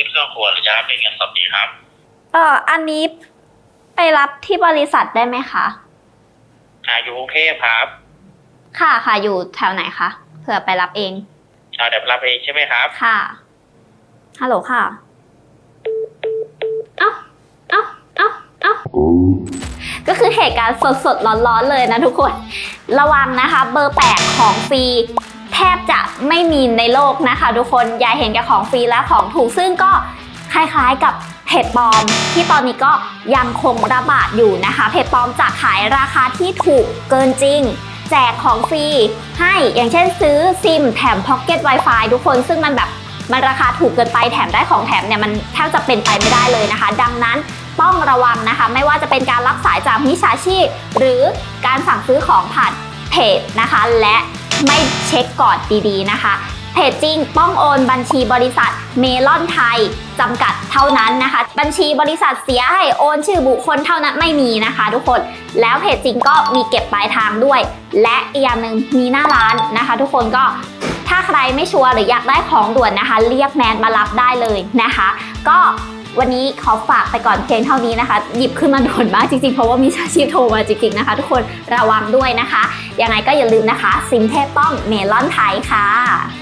ที่เครื่องครัวหรือจะรับเป็นเงินสดดีครับ เอ่ออันนี้ไปรับที่บริษัทได้ไหมคะ อาอยู่กรุงเทพครับค่ะค่ะอยู่แถวไหนคะเผื่อไปรับเองชาวเดี๋ยวรับเองใช่ไหมครับ ค่ะ ฮัลโหลค่ะ เอ้า เอ้า เอ้า เอ้า ก็คือเหตุการณ์สดๆ ร้อนๆ เลยนะทุกคน ระวังนะคะ เบอร์แปลกของฟรีแท บจะไม่มีในโลกนะคะ ทุกคนย่าเห็นแก่ของฟรีและของถูกซึ่งก็คล้ายๆกับเพจปลอม ที่ตอนนี้ก็ยังคงระบาดอยู่นะคะเพจปลอมจะขายราคาที่ถูกเกินจริง แจกของฟรีให้อย่างเช่นซื้อซิมแถมพ็อกเก็ต Wi-Fi ทุกคนซึ่งมันแบบมันราคาถูกเกินไปแถมได้ของแถมเนี่ยมันแทบจะเป็นไปไม่ได้เลยนะคะ ดังนั้นต้องระวังนะคะ ไม่ว่าจะเป็นการรับสายจากมิจฉาชีพ หรือการสั่งซื้อของผ่านเพจนะคะ และ ไม่เช็คก่อนดีๆนะคะเพจจริงต้องโอนบัญชีบริษัทเมลอนไทยจำกัดเท่านั้นนะคะ บัญชีบริษัทเสียให้โอนชื่อบุคคลเท่านั้นไม่มีนะคะ ทุกคนแล้วเพจจริงก็มีเก็บปลายทางด้วย และอีกอย่างหนึ่งมีหน้าร้านนะคะ ทุกคนก็ถ้าใครไม่ชัวร์หรืออยากได้ของด่วนนะคะ เรียกแมนมารับได้เลยนะคะ ก็ วันนี้ขอฝากไปก่อนเพียงเท่านี้นะคะ หยิบขึ้นมาด่วนมากจริงๆ เพราะว่ามีชาชีพโทรมาจริงๆนะคะ ทุกคนระวังด้วยนะคะ ยังไงก็อย่าลืมนะคะ ซิมเทพต้องเมลอนไทยค่ะระวังนะ